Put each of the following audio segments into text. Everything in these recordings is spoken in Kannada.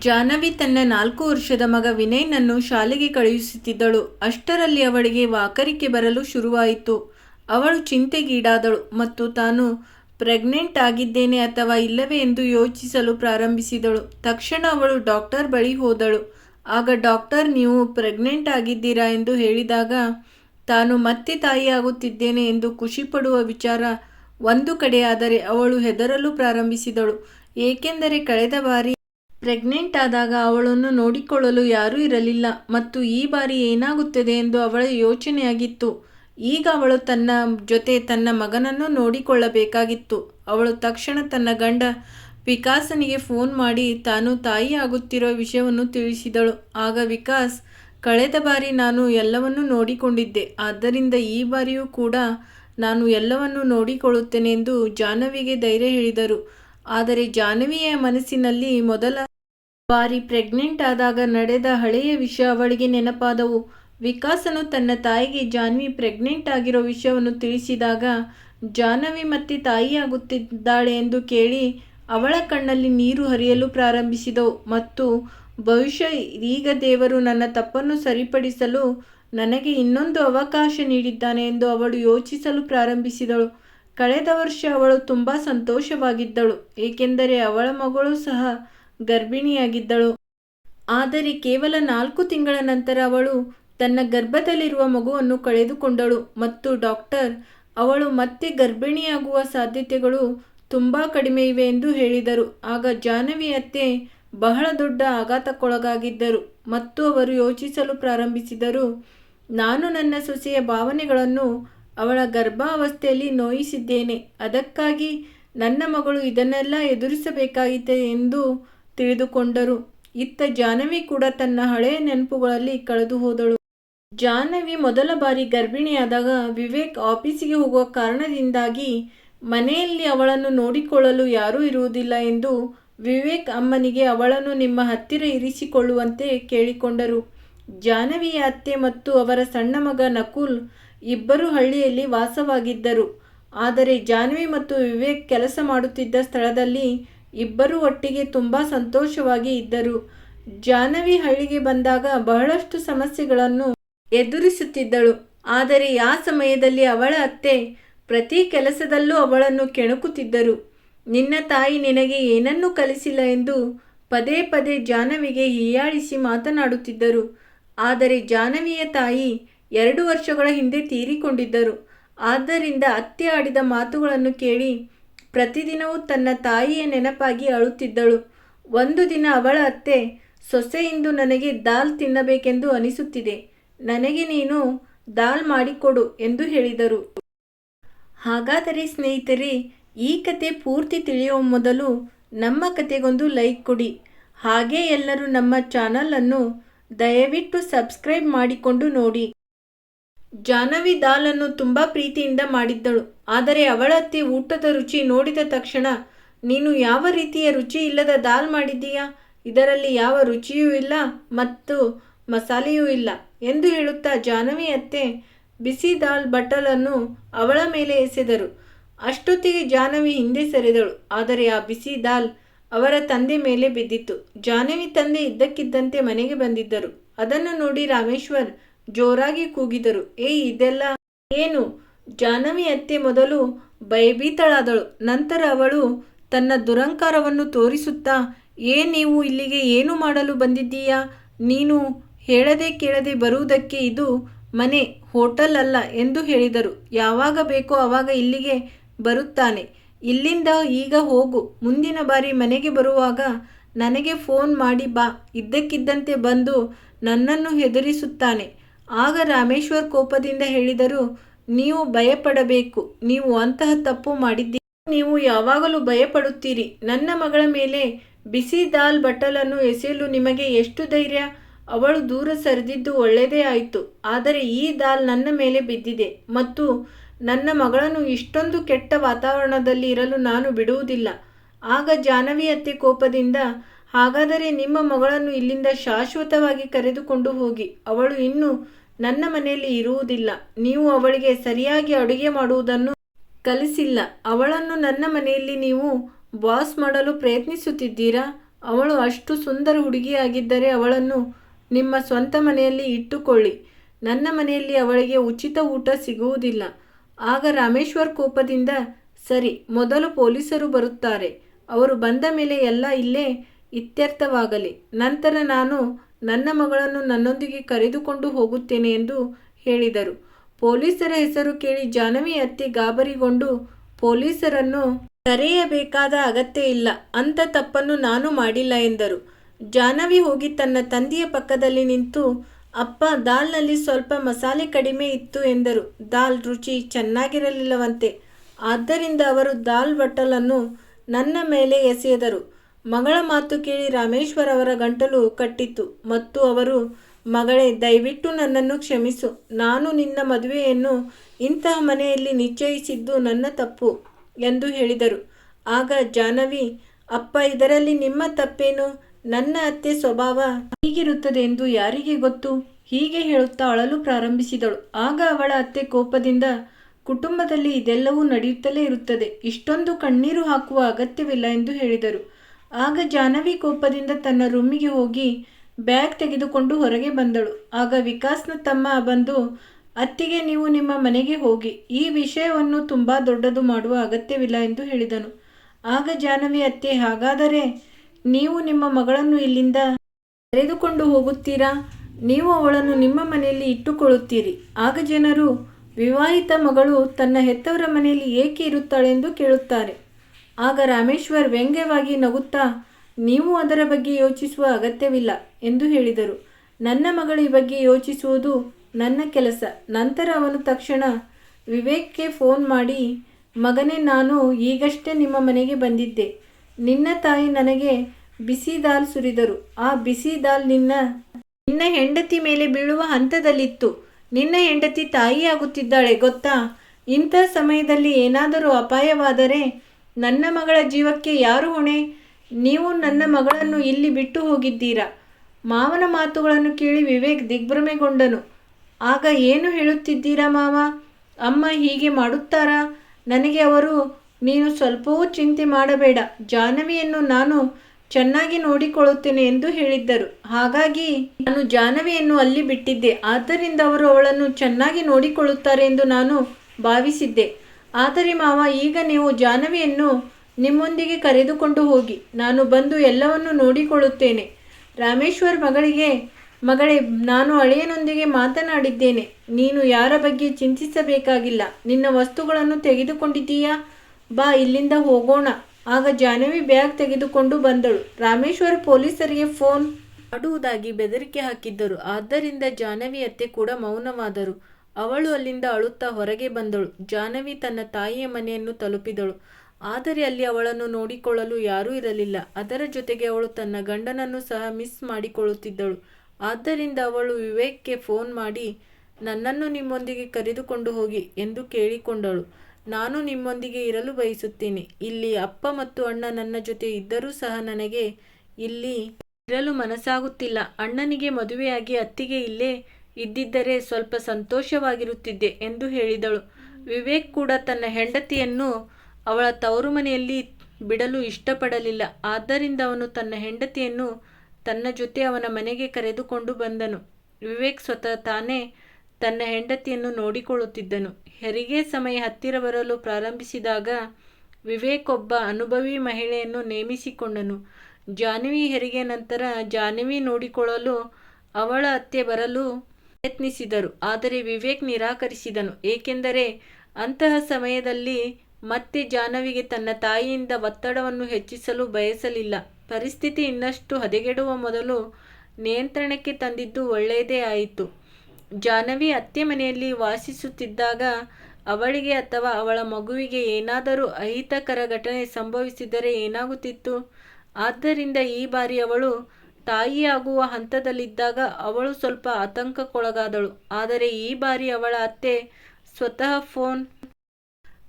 ಜಾಹ್ನವಿ ತನ್ನ ನಾಲ್ಕು ವರ್ಷದ ಮಗ ವಿನಯ್ನನ್ನು ಶಾಲೆಗೆ ಕಳುಹಿಸುತ್ತಿದ್ದಳು. ಅಷ್ಟರಲ್ಲಿ ಅವಳಿಗೆ ವಾಕರಿಕೆ ಬರಲು ಶುರುವಾಯಿತು. ಅವಳು ಚಿಂತೆಗೀಡಾದಳು ಮತ್ತು ತಾನು ಪ್ರೆಗ್ನೆಂಟ್ ಆಗಿದ್ದೇನೆ ಅಥವಾ ಇಲ್ಲವೇ ಎಂದು ಯೋಚಿಸಲು ಪ್ರಾರಂಭಿಸಿದಳು. ತಕ್ಷಣ ಅವಳು ಡಾಕ್ಟರ್ ಬಳಿ ಹೋದಳು. ಆಗ, ಡಾಕ್ಟರ್, ನೀವು ಪ್ರೆಗ್ನೆಂಟ್ ಆಗಿದ್ದೀರಾ? ಎಂದು ಹೇಳಿದಾಗ, ತಾನು ಮತ್ತೆ ತಾಯಿಯಾಗುತ್ತಿದ್ದೇನೆ ಎಂದು ಖುಷಿಪಡುವ ವಿಚಾರ ಒಂದು ಕಡೆಯಾದರೆ ಅವಳು ಹೆದರಲು ಪ್ರಾರಂಭಿಸಿದಳು. ಏಕೆಂದರೆ, ಕಳೆದ ಬಾರಿ ಪ್ರೆಗ್ನೆಂಟ್ ಆದಾಗ ಅವಳನ್ನು ನೋಡಿಕೊಳ್ಳಲು ಯಾರೂ ಇರಲಿಲ್ಲ ಮತ್ತು ಈ ಬಾರಿ ಏನಾಗುತ್ತದೆ ಎಂದು ಅವಳ ಯೋಚನೆಯಾಗಿತ್ತು. ಈಗ ಅವಳು ತನ್ನ ಜೊತೆ ತನ್ನ ಮಗನನ್ನು ನೋಡಿಕೊಳ್ಳಬೇಕಾಗಿತ್ತು. ಅವಳು ತಕ್ಷಣ ತನ್ನ ಗಂಡ ವಿಕಾಸನಿಗೆ ಫೋನ್ ಮಾಡಿ ತಾನು ತಾಯಿಯಾಗುತ್ತಿರುವ ವಿಷಯವನ್ನು ತಿಳಿಸಿದಳು. ಆಗ ವಿಕಾಸ್, ಕಳೆದ ಬಾರಿ ನಾನು ಎಲ್ಲವನ್ನೂ ನೋಡಿಕೊಂಡಿದ್ದೆ. ಆದ್ದರಿಂದ ಈ ಬಾರಿಯೂ ಕೂಡ ನಾನು ಎಲ್ಲವನ್ನೂ ನೋಡಿಕೊಳ್ಳುತ್ತೇನೆ ಎಂದು ಜಾಹ್ನವಿಗೆ ಧೈರ್ಯ ಹೇಳಿದರು. ಆದರೆ ಜಾಹ್ನವಿಯ ಮನಸ್ಸಿನಲ್ಲಿ ಮೊದಲ ಬಾರಿ ಪ್ರೆಗ್ನೆಂಟ್ ಆದಾಗ ನಡೆದ ಹಳೆಯ ವಿಷಯ ಅವಳಿಗೆ ನೆನಪಾದವು. ವಿಕಾಸನು ತನ್ನ ತಾಯಿಗೆ ಜಾನ್ವಿ ಪ್ರೆಗ್ನೆಂಟ್ ಆಗಿರೋ ವಿಷಯವನ್ನು ತಿಳಿಸಿದಾಗ, ಜಾಹ್ನವಿ ಮತ್ತೆ ತಾಯಿಯಾಗುತ್ತಿದ್ದಾಳೆ ಎಂದು ಕೇಳಿ ಅವಳ ಕಣ್ಣಲ್ಲಿ ನೀರು ಹರಿಯಲು ಪ್ರಾರಂಭಿಸಿದವು ಮತ್ತು ಬಹುಶಃ ಈಗ ದೇವರು ನನ್ನ ತಪ್ಪನ್ನು ಸರಿಪಡಿಸಲು ನನಗೆ ಇನ್ನೊಂದು ಅವಕಾಶ ನೀಡಿದ್ದಾನೆ ಎಂದು ಅವಳು ಯೋಚಿಸಲು ಪ್ರಾರಂಭಿಸಿದಳು. ಕಳೆದ ವರ್ಷ ಅವಳು ತುಂಬ ಸಂತೋಷವಾಗಿದ್ದಳು, ಏಕೆಂದರೆ ಅವಳ ಮಗಳು ಸಹ ಗರ್ಭಿಣಿಯಾಗಿದ್ದಳು. ಆದರೆ ಕೇವಲ ನಾಲ್ಕು ತಿಂಗಳ ನಂತರ ಅವಳು ತನ್ನ ಗರ್ಭದಲ್ಲಿರುವ ಮಗುವನ್ನು ಕಳೆದುಕೊಂಡಳು ಮತ್ತು ಡಾಕ್ಟರ್, ಅವಳು ಮತ್ತೆ ಗರ್ಭಿಣಿಯಾಗುವ ಸಾಧ್ಯತೆಗಳು ತುಂಬ ಕಡಿಮೆ ಇವೆ ಎಂದು ಹೇಳಿದರು. ಆಗ ಜಾಹ್ನವಿ ಅತ್ತೆ ಬಹಳ ದೊಡ್ಡ ಆಘಾತಕ್ಕೊಳಗಾಗಿದ್ದರು ಮತ್ತು ಅವರು ಯೋಚಿಸಲು ಪ್ರಾರಂಭಿಸಿದರು, ನಾನು ನನ್ನ ಸೊಸೆಯ ಭಾವನೆಗಳನ್ನು ಅವಳ ಗರ್ಭಾವಸ್ಥೆಯಲ್ಲಿ ನೋಯಿಸಿದ್ದೇನೆ. ಅದಕ್ಕಾಗಿ ನನ್ನ ಮಗಳು ಇದನ್ನೆಲ್ಲ ಎದುರಿಸಬೇಕಾಗಿದೆ ಎಂದು ತಿಳಿದುಕೊಂಡರು. ಇತ್ತ ಜಾಹ್ನವಿ ಕೂಡ ತನ್ನ ಹಳೆಯ ನೆನಪುಗಳಲ್ಲಿ ಕಳೆದು ಹೋದಳು. ಜಾಹ್ನವಿ ಮೊದಲ ಬಾರಿ ಗರ್ಭಿಣಿಯಾದಾಗ ವಿವೇಕ್ ಆಫೀಸಿಗೆ ಹೋಗುವ ಕಾರಣದಿಂದಾಗಿ ಮನೆಯಲ್ಲಿ ಅವಳನ್ನು ನೋಡಿಕೊಳ್ಳಲು ಯಾರೂ ಇರುವುದಿಲ್ಲ ಎಂದು ವಿವೇಕ್ ಅಮ್ಮನಿಗೆ ಅವಳನ್ನು ನಿಮ್ಮ ಹತ್ತಿರ ಇರಿಸಿಕೊಳ್ಳುವಂತೆ ಕೇಳಿಕೊಂಡರು. ಜಾಹ್ನವಿಯ ಅತ್ತೆ ಮತ್ತು ಅವರ ಸಣ್ಣ ಮಗ ನಕುಲ್ ಇಬ್ಬರು ಹಳ್ಳಿಯಲ್ಲಿ ವಾಸವಾಗಿದ್ದರು. ಆದರೆ ಜಾಹ್ನವಿ ಮತ್ತು ವಿವೇಕ್ ಕೆಲಸ ಮಾಡುತ್ತಿದ್ದ ಸ್ಥಳದಲ್ಲಿ ಇಬ್ಬರೂ ಒಟ್ಟಿಗೆ ತುಂಬ ಸಂತೋಷವಾಗಿ ಇದ್ದರು. ಜಾಹ್ನವಿ ಹಳ್ಳಿಗೆ ಬಂದಾಗ ಬಹಳಷ್ಟು ಸಮಸ್ಯೆಗಳನ್ನು ಎದುರಿಸುತ್ತಿದ್ದಳು. ಆದರೆ ಆ ಸಮಯದಲ್ಲಿ ಅವಳ ಅತ್ತೆ ಪ್ರತಿ ಕೆಲಸದಲ್ಲೂ ಅವಳನ್ನು ಕೆಣಕುತ್ತಿದ್ದರು. ನಿನ್ನ ತಾಯಿ ನಿನಗೆ ಏನನ್ನೂ ಕಲಿಸಿಲ್ಲ ಎಂದು ಪದೇ ಪದೇ ಜಾಹ್ನವಿಗೆ ಹೀಯಾಳಿಸಿ ಮಾತನಾಡುತ್ತಿದ್ದರು. ಆದರೆ ಜಾಹ್ನವಿಯ ತಾಯಿ ಎರಡು ವರ್ಷಗಳ ಹಿಂದೆ ತೀರಿಕೊಂಡಿದ್ದರು. ಆದ್ದರಿಂದ ಅತ್ತೆ ಆಡಿದ ಮಾತುಗಳನ್ನು ಕೇಳಿ ಪ್ರತಿದಿನವೂ ತನ್ನ ತಾಯಿಯ ನೆನಪಾಗಿ ಅಳುತ್ತಿದ್ದಳು. ಒಂದು ದಿನ ಅವಳ ಅತ್ತೆ, ಸೊಸೆ ನನಗೆ ದಾಲ್ ತಿನ್ನಬೇಕೆಂದು ಅನಿಸುತ್ತಿದೆ. ನನಗೆ ನೀನು ದಾಲ್ ಮಾಡಿಕೊಡು ಎಂದು ಹೇಳಿದರು. ಹಾಗಾದರೆ ಸ್ನೇಹಿತರೆ, ಈ ಕತೆ ಪೂರ್ತಿ ತಿಳಿಯುವ ಮೊದಲು ನಮ್ಮ ಕತೆಗೊಂದು ಲೈಕ್ ಕೊಡಿ. ಹಾಗೆ ಎಲ್ಲರೂ ನಮ್ಮ ಚಾನಲನ್ನು ದಯವಿಟ್ಟು ಸಬ್ಸ್ಕ್ರೈಬ್ ಮಾಡಿಕೊಂಡು ನೋಡಿ. ಜಾಹ್ನವಿ ದಾಲನ್ನು ತುಂಬ ಪ್ರೀತಿಯಿಂದ ಮಾಡಿದ್ದಳು. ಆದರೆ ಅವಳ ಅತ್ತೆ ಊಟದ ರುಚಿ ನೋಡಿದ ತಕ್ಷಣ, ನೀನು ಯಾವ ರೀತಿಯ ರುಚಿ ಇಲ್ಲದ ದಾಲ್ ಮಾಡಿದ್ದೀಯಾ? ಇದರಲ್ಲಿ ಯಾವ ರುಚಿಯೂ ಇಲ್ಲ ಮತ್ತು ಮಸಾಲೆಯೂ ಇಲ್ಲ ಎಂದು ಹೇಳುತ್ತಾ ಜಾಹ್ನವಿ ಅತ್ತೆ ಬಿಸಿ ದಾಲ್ ಬಟ್ಟಲನ್ನು ಅವಳ ಮೇಲೆ ಎಸೆದರು. ಅಷ್ಟೊತ್ತಿಗೆ ಜಾನವಿ ಹಿಂದೆ ಸರಿದಳು. ಆದರೆ ಆ ಬಿಸಿ ದಾಲ್ ಅವರ ತಂದೆ ಮೇಲೆ ಬಿದ್ದಿತ್ತು. ಜಾಹ್ನವಿ ತಂದೆ ಇದ್ದಕ್ಕಿದ್ದಂತೆ ಮನೆಗೆ ಬಂದಿದ್ದರು. ಅದನ್ನು ನೋಡಿ ರಾಮೇಶ್ವರ್ ಜೋರಾಗಿ ಕೂಗಿದರು. ಏ, ಇದೆಲ್ಲ ಏನು? ಜಾಹ್ನವಿ ಅತ್ತೆ ಮೊದಲು ಭಯಭೀತಳಾದಳು. ನಂತರ ಅವಳು, ತನ್ನ ದುರಂಕಾರವನ್ನು ತೋರಿಸುತ್ತಾ ಏ ನೀವು ಇಲ್ಲಿಗೆ ಏನು ಮಾಡಲು ಬಂದಿದ್ದೀಯಾ? ನೀನು ಹೇಳದೆ ಕೇಳದೆ ಬರುವುದಕ್ಕೆ ಇದು ಮನೆ, ಹೋಟೆಲ್ ಅಲ್ಲ ಎಂದು ಹೇಳಿದರು. ಯಾವಾಗ ಬೇಕೋ ಆವಾಗ ಇಲ್ಲಿಗೆ ಬರುತ್ತಾನೆ. ಇಲ್ಲಿಂದ ಈಗ ಹೋಗು. ಮುಂದಿನ ಬಾರಿ ಮನೆಗೆ ಬರುವಾಗ ನನಗೆ ಫೋನ್ ಮಾಡಿ ಬಾ. ಇದ್ದಕ್ಕಿದ್ದಂತೆ ಬಂದು ನನ್ನನ್ನು ಹೆದರಿಸುತ್ತಾನೆ. ಆಗ ರಾಮೇಶ್ವರ್ ಕೋಪದಿಂದ ಹೇಳಿದರು, ನೀವು ಭಯಪಡಬೇಕು. ನೀವು ಅಂತಹ ತಪ್ಪು ಮಾಡಿದ್ದೀರಿ. ನೀವು ಯಾವಾಗಲೂ ಭಯಪಡುತ್ತೀರಿ. ನನ್ನ ಮಗಳ ಮೇಲೆ ಬಿಸಿ ದಾಲ್ ಬಟ್ಟಲನ್ನು ಎಸೆಯಲು ನಿಮಗೆ ಎಷ್ಟು ಧೈರ್ಯ? ಅವಳು ದೂರ ಸರಿದಿದ್ದು ಒಳ್ಳೆಯದೇ ಆಯಿತು. ಆದರೆ ಈ ದಾಲ್ ನನ್ನ ಮೇಲೆ ಬಿದ್ದಿದೆ ಮತ್ತು ನನ್ನ ಮಗಳನ್ನು ಇಷ್ಟೊಂದು ಕೆಟ್ಟ ವಾತಾವರಣದಲ್ಲಿ ಇರಲು ನಾನು ಬಿಡುವುದಿಲ್ಲ. ಆಗ ಜಾಹ್ನವಿ ಅತ್ತೆ ಕೋಪದಿಂದ ಹಾಗಾದರೆ ನಿಮ್ಮ ಮಗಳನ್ನು ಇಲ್ಲಿಂದ ಶಾಶ್ವತವಾಗಿ ಕರೆದುಕೊಂಡು ಹೋಗಿ, ಅವಳು ಇನ್ನು ನನ್ನ ಮನೆಯಲ್ಲಿ ಇರುವುದಿಲ್ಲ. ನೀವು ಅವಳಿಗೆ ಸರಿಯಾಗಿ ಅಡುಗೆ ಮಾಡುವುದನ್ನು ಕಲಿಸಿಲ್ಲ. ಅವಳನ್ನು ನನ್ನ ಮನೆಯಲ್ಲಿ ನೀವು ಬಾಸ್ ಮಾಡಲು ಪ್ರಯತ್ನಿಸುತ್ತಿದ್ದೀರಾ? ಅವಳು ಅಷ್ಟು ಸುಂದರ ಹುಡುಗಿಯಾಗಿದ್ದರೆ ಅವಳನ್ನು ನಿಮ್ಮ ಸ್ವಂತ ಮನೆಯಲ್ಲಿ ಇಟ್ಟುಕೊಳ್ಳಿ. ನನ್ನ ಮನೆಯಲ್ಲಿ ಅವಳಿಗೆ ಉಚಿತ ಊಟ ಸಿಗುವುದಿಲ್ಲ. ಆಗ ರಾಮೇಶ್ವರ್ ಕೋಪದಿಂದ, ಸರಿ, ಮೊದಲು ಪೊಲೀಸರು ಬರುತ್ತಾರೆ. ಅವರು ಬಂದ ಮೇಲೆ ಎಲ್ಲ ಇಲ್ಲೇ ಇತ್ಯರ್ಥವಾಗಲಿ. ನಂತರ ನಾನು ನನ್ನ ಮಗಳನ್ನು ನನ್ನೊಂದಿಗೆ ಕರೆದುಕೊಂಡು ಹೋಗುತ್ತೇನೆ ಎಂದು ಹೇಳಿದರು. ಪೊಲೀಸರ ಹೆಸರು ಕೇಳಿ ಜಾನವಿ ಅತ್ತೆ ಗಾಬರಿಗೊಂಡು ಪೊಲೀಸರನ್ನು ಕರೆಯಬೇಕಾದ ಅಗತ್ಯ ಇಲ್ಲ, ಅಂಥ ತಪ್ಪನ್ನು ನಾನು ಮಾಡಿಲ್ಲ ಎಂದರು. ಜಾನವಿ ಹೋಗಿ ತನ್ನ ತಂದೆಯ ಪಕ್ಕದಲ್ಲಿ ನಿಂತು, ಅಪ್ಪ, ದಾಲ್ನಲ್ಲಿ ಸ್ವಲ್ಪ ಮಸಾಲೆ ಕಡಿಮೆ ಇತ್ತು ಎಂದರು. ದಾಲ್ ರುಚಿ ಚೆನ್ನಾಗಿರಲಿಲ್ಲವಂತೆ. ಆದ್ದರಿಂದ ಅವರು ದಾಲ್ ಬಟ್ಟಲನ್ನು ನನ್ನ ಮೇಲೆ ಎಸೆದರು. ಮಗಳ ಮಾತು ಕೇಳಿ ರಾಮೇಶ್ವರ್ ಅವರ ಗಂಟಲು ಕಟ್ಟಿತು ಮತ್ತು ಅವರು, ಮಗಳೇ, ದಯವಿಟ್ಟು ನನ್ನನ್ನು ಕ್ಷಮಿಸು. ನಾನು ನಿನ್ನ ಮದುವೆಯನ್ನು ಇಂತಹ ಮನೆಯಲ್ಲಿ ನಿಶ್ಚಯಿಸಿದ್ದು ನನ್ನ ತಪ್ಪು ಎಂದು ಹೇಳಿದರು. ಆಗ ಜಾನವಿ ಅಪ್ಪ, ಇದರಲ್ಲಿ ನಿಮ್ಮ ತಪ್ಪೇನು? ನನ್ನ ಅತ್ತೆ ಸ್ವಭಾವ ಹೀಗಿರುತ್ತದೆ ಎಂದು ಯಾರಿಗೆ ಗೊತ್ತು? ಹೀಗೆ ಹೇಳುತ್ತಾ ಅಳಲು ಪ್ರಾರಂಭಿಸಿದಳು. ಆಗ ಅವಳ ಅತ್ತೆ ಕೋಪದಿಂದ, ಕುಟುಂಬದಲ್ಲಿ ಇದೆಲ್ಲವೂ ನಡೆಯುತ್ತಲೇ ಇರುತ್ತದೆ. ಇಷ್ಟೊಂದು ಕಣ್ಣೀರು ಹಾಕುವ ಅಗತ್ಯವಿಲ್ಲ ಎಂದು ಹೇಳಿದರು. ಆಗ ಜಾಹ್ನವಿ ಕೋಪದಿಂದ ತನ್ನ ರೂಮಿಗೆ ಹೋಗಿ ಬ್ಯಾಗ್ ತೆಗೆದುಕೊಂಡು ಹೊರಗೆ ಬಂದಳು. ಆಗ ವಿಕಾಸ್ನ ತಮ್ಮ ಬಂದು, ಅತ್ತಿಗೆ ನೀವು ನಿಮ್ಮ ಮನೆಗೆ ಹೋಗಿ. ಈ ವಿಷಯವನ್ನು ತುಂಬ ದೊಡ್ಡದು ಮಾಡುವ ಅಗತ್ಯವಿಲ್ಲ ಎಂದು ಹೇಳಿದನು. ಆಗ ಜಾಹ್ನವಿ ಅತ್ತೆ, ಹಾಗಾದರೆ ನೀವು ನಿಮ್ಮ ಮಗಳನ್ನು ಇಲ್ಲಿಂದ ಕರೆದುಕೊಂಡು ಹೋಗುತ್ತೀರಾ? ನೀವು ಅವಳನ್ನು ನಿಮ್ಮ ಮನೆಯಲ್ಲಿ ಇಟ್ಟುಕೊಳ್ಳುತ್ತೀರಿ ಆಗ ಜನರು, ವಿವಾಹಿತ ಮಗಳು ತನ್ನ ಹೆತ್ತವರ ಮನೆಯಲ್ಲಿ ಏಕೆ ಇರುತ್ತಾಳೆ ಎಂದು ಕೇಳುತ್ತಾರೆ. ಆಗ ರಾಮೇಶ್ವರ್ ವ್ಯಂಗ್ಯವಾಗಿ ನಗುತ್ತಾ, ನೀವು ಅದರ ಬಗ್ಗೆ ಯೋಚಿಸುವ ಅಗತ್ಯವಿಲ್ಲ ಎಂದು ಹೇಳಿದರು. ನನ್ನ ಮಗಳ ಬಗ್ಗೆ ಯೋಚಿಸುವುದು ನನ್ನ ಕೆಲಸ. ನಂತರ ಅವನು ತಕ್ಷಣ ವಿವೇಕ್ಗೆ ಫೋನ್ ಮಾಡಿ, ಮಗನೇ, ನಾನು ಈಗಷ್ಟೇ ನಿಮ್ಮ ಮನೆಗೆ ಬಂದಿದ್ದೆ. ನಿನ್ನ ತಾಯಿ ನನಗೆ ಬಿಸಿ ದಾಲ್ ಸುರಿದರು. ಆ ಬಿಸಿ ದಾಲ್ ನಿನ್ನ ನಿನ್ನ ಹೆಂಡತಿ ಮೇಲೆ ಬೀಳುವ ಹಂತದಲ್ಲಿತ್ತು. ನಿನ್ನ ಹೆಂಡತಿ ತಾಯಿಯಾಗುತ್ತಿದ್ದಾಳೆ, ಗೊತ್ತಾ? ಇಂಥ ಸಮಯದಲ್ಲಿ ಏನಾದರೂ ಅಪಾಯವಾದರೆ ನನ್ನ ಮಗಳ ಜೀವಕ್ಕೆ ಯಾರು ಹೊಣೆ? ನೀವು ನನ್ನ ಮಗಳನ್ನು ಇಲ್ಲಿ ಬಿಟ್ಟು ಹೋಗಿದ್ದೀರಾ. ಮಾವನ ಮಾತುಗಳನ್ನು ಕೇಳಿ ವಿವೇಕ್ ದಿಗ್ಭ್ರಮೆಗೊಂಡನು. ಆಗ ಏನು ಹೇಳುತ್ತಿದ್ದೀರಾ ಮಾವ? ಅಮ್ಮ ಹೀಗೆ ಮಾಡುತ್ತಾರಾ? ನನಗೆ ಅವರು, ನೀನು ಸ್ವಲ್ಪವೂ ಚಿಂತೆ ಮಾಡಬೇಡ. ಜಾಹ್ನವಿಯನ್ನು ನಾನು ಚೆನ್ನಾಗಿ ನೋಡಿಕೊಳ್ಳುತ್ತೇನೆ ಎಂದು ಹೇಳಿದ್ದರು. ಹಾಗಾಗಿ ನಾನು ಜಾಹ್ನವಿಯನ್ನು ಅಲ್ಲಿ ಬಿಟ್ಟಿದ್ದೆ. ಆದ್ದರಿಂದ ಅವರು ಅವಳನ್ನು ಚೆನ್ನಾಗಿ ನೋಡಿಕೊಳ್ಳುತ್ತಾರೆ ಎಂದು ನಾನು ಭಾವಿಸಿದ್ದೆ. ಆದರೆ ಮಾವ, ಈಗ ನೀವು ಜಾಹ್ನವಿಯನ್ನು ನಿಮ್ಮೊಂದಿಗೆ ಕರೆದುಕೊಂಡು ಹೋಗಿ. ನಾನು ಬಂದು ಎಲ್ಲವನ್ನು ನೋಡಿಕೊಳ್ಳುತ್ತೇನೆ. ರಾಮೇಶ್ವರ್ ಮಗಳಿಗೆ, ಮಗಳೇ, ನಾನು ಅಳಿಯನೊಂದಿಗೆ ಮಾತನಾಡಿದ್ದೇನೆ. ನೀನು ಯಾರ ಬಗ್ಗೆ ಚಿಂತಿಸಬೇಕಾಗಿಲ್ಲ. ನಿನ್ನ ವಸ್ತುಗಳನ್ನು ತೆಗೆದುಕೊಂಡಿದ್ದೀಯಾ? ಬಾ, ಇಲ್ಲಿಂದ ಹೋಗೋಣ. ಆಗ ಜಾಹ್ನವಿ ಬ್ಯಾಗ್ ತೆಗೆದುಕೊಂಡು ಬಂದಳು. ರಾಮೇಶ್ವರ್ ಪೊಲೀಸರಿಗೆ ಫೋನ್ ಮಾಡುವುದಾಗಿ ಬೆದರಿಕೆ ಹಾಕಿದ್ದರು. ಆದ್ದರಿಂದ ಜಾಹ್ನವಿ ಅತ್ತೆ ಕೂಡ ಮೌನವಾದರು. ಅವಳು ಅಲ್ಲಿಂದ ಅಳುತ್ತಾ ಹೊರಗೆ ಬಂದಳು. ಜಾಹ್ನವಿ ತನ್ನ ತಾಯಿಯ ಮನೆಯನ್ನು ತಲುಪಿದಳು. ಆದರೆ ಅಲ್ಲಿ ಅವಳನ್ನು ನೋಡಿಕೊಳ್ಳಲು ಯಾರೂ ಇರಲಿಲ್ಲ. ಅದರ ಜೊತೆಗೆ ಅವಳು ತನ್ನ ಗಂಡನನ್ನು ಸಹ ಮಿಸ್ ಮಾಡಿಕೊಳ್ಳುತ್ತಿದ್ದಳು. ಆದ್ದರಿಂದ ಅವಳು ವಿವೇಕ್ಗೆ ಫೋನ್ ಮಾಡಿ, ನನ್ನನ್ನು ನಿಮ್ಮೊಂದಿಗೆ ಕರೆದುಕೊಂಡು ಹೋಗಿ ಎಂದು ಕೇಳಿಕೊಂಡಳು. ನಾನು ನಿಮ್ಮೊಂದಿಗೆ ಇರಲು ಬಯಸುತ್ತೇನೆ. ಇಲ್ಲಿ ಅಪ್ಪ ಮತ್ತು ಅಣ್ಣ ನನ್ನ ಜೊತೆ ಇದ್ದರೂ ಸಹ ನನಗೆ ಇಲ್ಲಿ ಇರಲು ಮನಸ್ಸಾಗುತ್ತಿಲ್ಲ. ಅಣ್ಣನಿಗೆ ಮದುವೆಯಾಗಿ ಅತ್ತಿಗೆ ಇಲ್ಲೇ ಇದ್ದಿದ್ದರೆ ಸ್ವಲ್ಪ ಸಂತೋಷವಾಗಿರುತ್ತಿದ್ದೆ ಎಂದು ಹೇಳಿದಳು. ವಿವೇಕ್ ಕೂಡ ತನ್ನ ಹೆಂಡತಿಯನ್ನು ಅವಳ ತವರು ಮನೆಯಲ್ಲಿ ಬಿಡಲು ಇಷ್ಟಪಡಲಿಲ್ಲ. ಆದ್ದರಿಂದ ಅವನು ತನ್ನ ಹೆಂಡತಿಯನ್ನು ತನ್ನ ಜೊತೆ ಅವನ ಮನೆಗೆ ಕರೆದುಕೊಂಡು ಬಂದನು. ವಿವೇಕ್ ಸ್ವತಃ ತಾನೇ ತನ್ನ ಹೆಂಡತಿಯನ್ನು ನೋಡಿಕೊಳ್ಳುತ್ತಿದ್ದನು. ಹೆರಿಗೆ ಸಮಯ ಹತ್ತಿರ ಬರಲು ಪ್ರಾರಂಭಿಸಿದಾಗ ವಿವೇಕ್ ಒಬ್ಬ ಅನುಭವಿ ಮಹಿಳೆಯನ್ನು ನೇಮಿಸಿಕೊಂಡನು. ಜಾನ್ವಿ ಹೆರಿಗೆ ನಂತರ ಜಾನ್ವಿ ನೋಡಿಕೊಳ್ಳಲು ಅವಳ ಅತ್ತೆ ಬರಲು ಪ್ರಯತ್ನಿಸಿದರು. ಆದರೆ ವಿವೇಕ್ ನಿರಾಕರಿಸಿದನು. ಏಕೆಂದರೆ ಅಂತಹ ಸಮಯದಲ್ಲಿ ಮತ್ತೆ ಜಾಹ್ನವಿಗೆ ತನ್ನ ತಾಯಿಯಿಂದ ಒತ್ತಡವನ್ನು ಹೆಚ್ಚಿಸಲು ಬಯಸಲಿಲ್ಲ. ಪರಿಸ್ಥಿತಿ ಇನ್ನಷ್ಟು ಹದಗೆಡುವ ಮೊದಲು ನಿಯಂತ್ರಣಕ್ಕೆ ತಂದಿದ್ದು ಒಳ್ಳೆಯದೇ ಆಯಿತು. ಜಾಹ್ನವಿ ಅತ್ತೆ ಮನೆಯಲ್ಲಿ ವಾಸಿಸುತ್ತಿದ್ದಾಗ ಅವಳಿಗೆ ಅಥವಾ ಅವಳ ಮಗುವಿಗೆ ಏನಾದರೂ ಅಹಿತಕರ ಘಟನೆ ಸಂಭವಿಸಿದರೆ ಏನಾಗುತ್ತಿತ್ತು? ಆದ್ದರಿಂದ ಈ ಬಾರಿ ಅವಳು ತಾಯಿಯಾಗುವ ಹಂತದಲ್ಲಿದ್ದಾಗ ಅವಳು ಸ್ವಲ್ಪ ಆತಂಕಕ್ಕೊಳಗಾದಳು. ಆದರೆ ಈ ಬಾರಿ ಅವಳ ಅತ್ತೆ ಸ್ವತಃ ಫೋನ್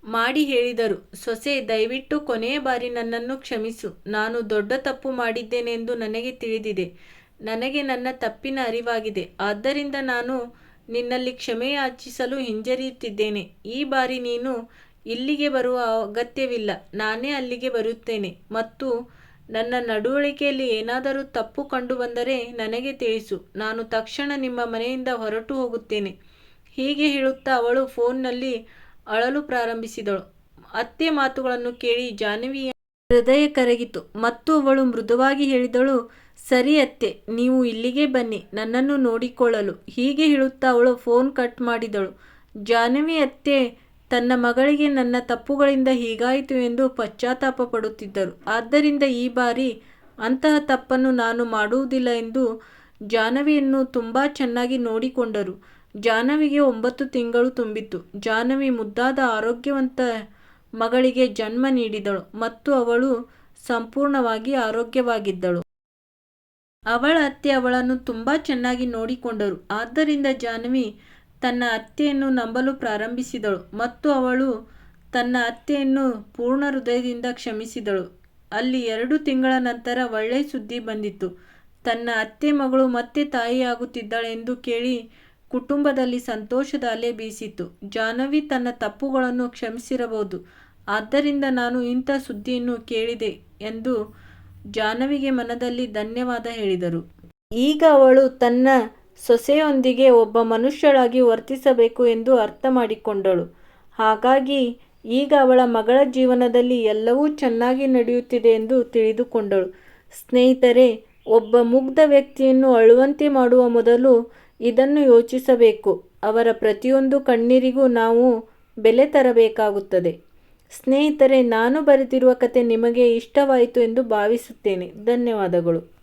ಮಾಡಿ ಹೇಳಿದರು. ಸೊಸೆ, ದಯವಿಟ್ಟು ಕೊನೆಯ ಬಾರಿ ನನ್ನನ್ನು ಕ್ಷಮಿಸು. ನಾನು ದೊಡ್ಡ ತಪ್ಪು ಮಾಡಿದ್ದೇನೆ ಎಂದು ನನಗೆ ತಿಳಿದಿದೆ. ನನಗೆ ನನ್ನ ತಪ್ಪಿನ ಅರಿವಾಗಿದೆ. ಆದ್ದರಿಂದ ನಾನು ನಿನ್ನಲ್ಲಿ ಕ್ಷಮೆಯಾಚಿಸಲು ಹಿಂಜರಿಯುತ್ತಿದ್ದೇನೆ. ಈ ಬಾರಿ ನೀನು ಇಲ್ಲಿಗೆ ಬರುವ ಅಗತ್ಯವಿಲ್ಲ. ನಾನೇ ಅಲ್ಲಿಗೆ ಬರುತ್ತೇನೆ. ಮತ್ತು ನನ್ನ ನಡವಳಿಕೆಯಲ್ಲಿ ಏನಾದರೂ ತಪ್ಪು ಕಂಡುಬಂದರೆ ನನಗೆ ತಿಳಿಸು. ನಾನು ತಕ್ಷಣ ನಿಮ್ಮ ಮನೆಯಿಂದ ಹೊರಟು ಹೋಗುತ್ತೇನೆ. ಹೀಗೆ ಹೇಳುತ್ತಾ ಅವಳು ಫೋನ್ನಲ್ಲಿ ಅಳಲು ಪ್ರಾರಂಭಿಸಿದಳು. ಅತ್ತೆ ಮಾತುಗಳನ್ನು ಕೇಳಿ ಜಾಹ್ನವಿಯ ಹೃದಯ ಕರಗಿತು. ಮತ್ತು ಅವಳು ಮೃದುವಾಗಿ ಹೇಳಿದಳು, ಸರಿ ಅತ್ತೆ, ನೀವು ಇಲ್ಲಿಗೆ ಬನ್ನಿ, ನನ್ನನ್ನು ನೋಡಿಕೊಳ್ಳಲು. ಹೀಗೆ ಹೇಳುತ್ತಾ ಅವಳು ಫೋನ್ ಕಟ್ ಮಾಡಿದಳು. ಜಾಹ್ನವಿ ಅತ್ತೆ ತನ್ನ ಮಗಳಿಗೆ ನನ್ನ ತಪ್ಪುಗಳಿಂದ ಹೀಗಾಯಿತು ಎಂದು ಪಶ್ಚಾತ್ತಾಪ ಪಡುತ್ತಿದ್ದರು. ಆದ್ದರಿಂದ ಈ ಬಾರಿ ಅಂತಹ ತಪ್ಪನ್ನು ನಾನು ಮಾಡುವುದಿಲ್ಲ ಎಂದು ಜಾಹ್ನವಿಯನ್ನು ತುಂಬ ಚೆನ್ನಾಗಿ ನೋಡಿಕೊಂಡರು. ಜಾಹ್ನವಿಗೆ ಒಂಬತ್ತು ತಿಂಗಳು ತುಂಬಿತ್ತು. ಜಾಹ್ನವಿ ಮುದ್ದಾದ ಆರೋಗ್ಯವಂತ ಮಗಳಿಗೆ ಜನ್ಮ ನೀಡಿದಳು ಮತ್ತು ಅವಳು ಸಂಪೂರ್ಣವಾಗಿ ಆರೋಗ್ಯವಾಗಿದ್ದಳು. ಅವಳ ಅತ್ತೆ ಅವಳನ್ನು ತುಂಬ ಚೆನ್ನಾಗಿ ನೋಡಿಕೊಂಡರು. ಆದ್ದರಿಂದ ಜಾಹ್ನವಿ ತನ್ನ ಅತ್ತೆಯನ್ನು ನಂಬಲು ಪ್ರಾರಂಭಿಸಿದಳು ಮತ್ತು ಅವಳು ತನ್ನ ಅತ್ತೆಯನ್ನು ಪೂರ್ಣ ಹೃದಯದಿಂದ ಕ್ಷಮಿಸಿದಳು. ಅಲ್ಲಿ ಎರಡು ತಿಂಗಳ ನಂತರ ಒಳ್ಳೆಯ ಸುದ್ದಿ ಬಂದಿತ್ತು. ತನ್ನ ಅತ್ತೆ ಮಗಳು ಮತ್ತೆ ತಾಯಿಯಾಗುತ್ತಿದ್ದಾಳೆ ಎಂದು ಕೇಳಿ ಕುಟುಂಬದಲ್ಲಿ ಸಂತೋಷದ ಅಲೆ ಬೀಸಿತು ಜಾಹ್ನವಿ ತನ್ನ ತಪ್ಪುಗಳನ್ನು ಕ್ಷಮಿಸಿರಬಹುದು. ಆದ್ದರಿಂದ ನಾನು ಇಂಥ ಸುದ್ದಿಯನ್ನು ಕೇಳಿದೆ ಎಂದು ಜಾಹ್ನವಿಗೆ ಮನದಲ್ಲಿ ಧನ್ಯವಾದ ಹೇಳಿದರು. ಈಗ ಅವಳು ತನ್ನ ಸೊಸೆಯೊಂದಿಗೆ ಒಬ್ಬ ಮನುಷ್ಯಳಾಗಿ ವರ್ತಿಸಬೇಕು ಎಂದು ಅರ್ಥ ಮಾಡಿಕೊಂಡಳು. ಹಾಗಾಗಿ ಈಗ ಅವಳ ಮಗಳ ಜೀವನದಲ್ಲಿ ಎಲ್ಲವೂ ಚೆನ್ನಾಗಿ ನಡೆಯುತ್ತಿದೆ ಎಂದು ತಿಳಿದುಕೊಂಡಳು. ಸ್ನೇಹಿತರೆ, ಒಬ್ಬ ಮುಗ್ಧ ವ್ಯಕ್ತಿಯನ್ನು ಅಳುವಂತೆ ಮಾಡುವ ಮೊದಲು ಇದನ್ನು ಯೋಚಿಸಬೇಕು. ಅವರ ಪ್ರತಿಯೊಂದು ಕಣ್ಣೀರಿಗೂ ನಾವು ಬೆಲೆ ತರಬೇಕಾಗುತ್ತದೆ. ಸ್ನೇಹಿತರೆ, ನಾನು ಬರೆದಿರುವ ಕತೆ ನಿಮಗೆ ಇಷ್ಟವಾಯಿತು ಎಂದು ಭಾವಿಸುತ್ತೇನೆ. ಧನ್ಯವಾದಗಳು.